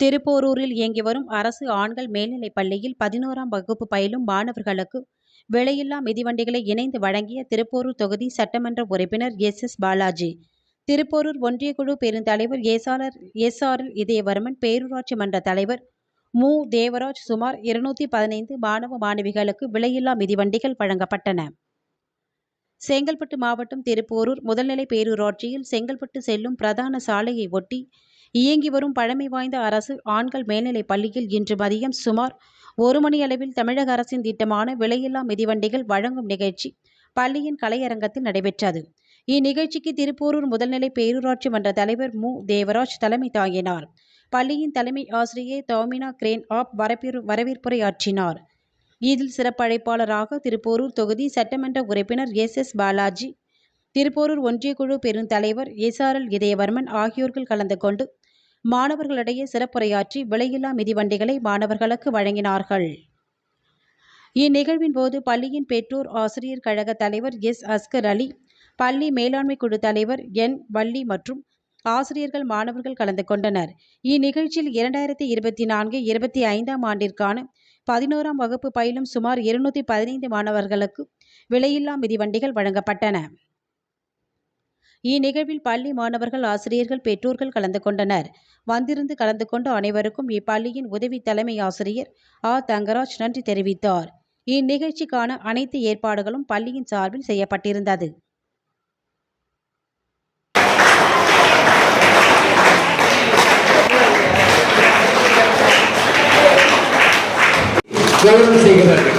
திருப்போரூரில் இயங்கி வரும் அரசு ஆண்கள் மேல்நிலைப் பள்ளியில் பதினோராம் வகுப்பு பயிலும் மாணவர்களுக்கு விலையில்லா மிதிவண்டிகளை இணைந்து வழங்கிய திருப்போரூர் தொகுதி சட்டமன்ற உறுப்பினர் எஸ். எஸ். பாலாஜி. திருப்போரூர் ஒன்றியக்குழு பெருந்தலைவர் ஏசாளர் எஸ் ஆர் எல் இதயவர்மன் பேரூராட்சி மன்ற தலைவர் மு. தேவராஜ் சுமார் இருநூத்தி பதினைந்து மாணவ மாணவிகளுக்கு விலையில்லா மிதிவண்டிகள் வழங்கப்பட்டன. செங்கல்பட்டு மாவட்டம் திருப்போரூர் முதல்நிலை பேரூராட்சியில் செங்கல்பட்டு செல்லும் பிரதான சாலையை ஒட்டி இயங்கி வரும் பழமை வாய்ந்த அரசு ஆண்கள் மேல்நிலைப் பள்ளியில் இன்று மதியம் சுமார் ஒரு மணி அளவில் தமிழக அரசின் திட்டமான விலையில்லா மிதிவண்டிகள் வழங்கும் நிகழ்ச்சி பள்ளியின் கலையரங்கத்தில் நடைபெற்றது. இந்நிகழ்ச்சிக்கு திருப்போரூர் முதல்நிலை பேரூராட்சி மன்ற தலைவர் மு. தேவராஜ் தலைமை தாங்கினார். பள்ளியின் தலைமை ஆசிரியை தோமினா கிரேன் ஆப் வரவேற்பு வரவேற்புரையாற்றினார். இதில் சிறப்பழைப்பாளராக திருப்போரூர் தொகுதி சட்டமன்ற உறுப்பினர் எஸ். எஸ். பாலாஜி திருப்போரூர் ஒன்றியக்குழு பெருந்தலைவர் எஸ்ஆர்எல் இதயவர்மன் ஆகியோர்கள் கலந்து கொண்டு மாணவர்களிடையே சிறப்புரையாற்றி விலையில்லா மிதிவண்டிகளை மாணவர்களுக்கு வழங்கினார்கள். இந்நிகழ்வின் போது பள்ளியின் பெற்றோர் ஆசிரியர் கழக தலைவர் எஸ். அஸ்கர் அலி பள்ளி மேலாண்மை குழு தலைவர் என். வள்ளி மற்றும் ஆசிரியர்கள் மாணவர்கள் கலந்து கொண்டனர். இந்நிகழ்ச்சியில் இரண்டாயிரத்தி இருபத்தி நான்கு இருபத்தி ஐந்தாம் ஆண்டிற்கான பதினோராம் வகுப்பு பயிலும் சுமார் இருநூற்றி பதினைந்து மாணவர்களுக்கு விலையில்லா மிதிவண்டிகள் வழங்கப்பட்டன. இந்நிகழ்வில் பள்ளி மாணவர்கள் ஆசிரியர்கள் பெற்றோர்கள் கலந்து கொண்டனர். வந்திருந்து கலந்து கொண்ட அனைவருக்கும் இப்பள்ளியின் உதவி தலைமை ஆசிரியர் ஆ. தங்கராஜ் நன்றி தெரிவித்தார். இந்நிகழ்ச்சிக்கான அனைத்து ஏற்பாடுகளும் பள்ளியின் சார்பில் செய்யப்பட்டிருந்தது. செய்கிறார்கள்.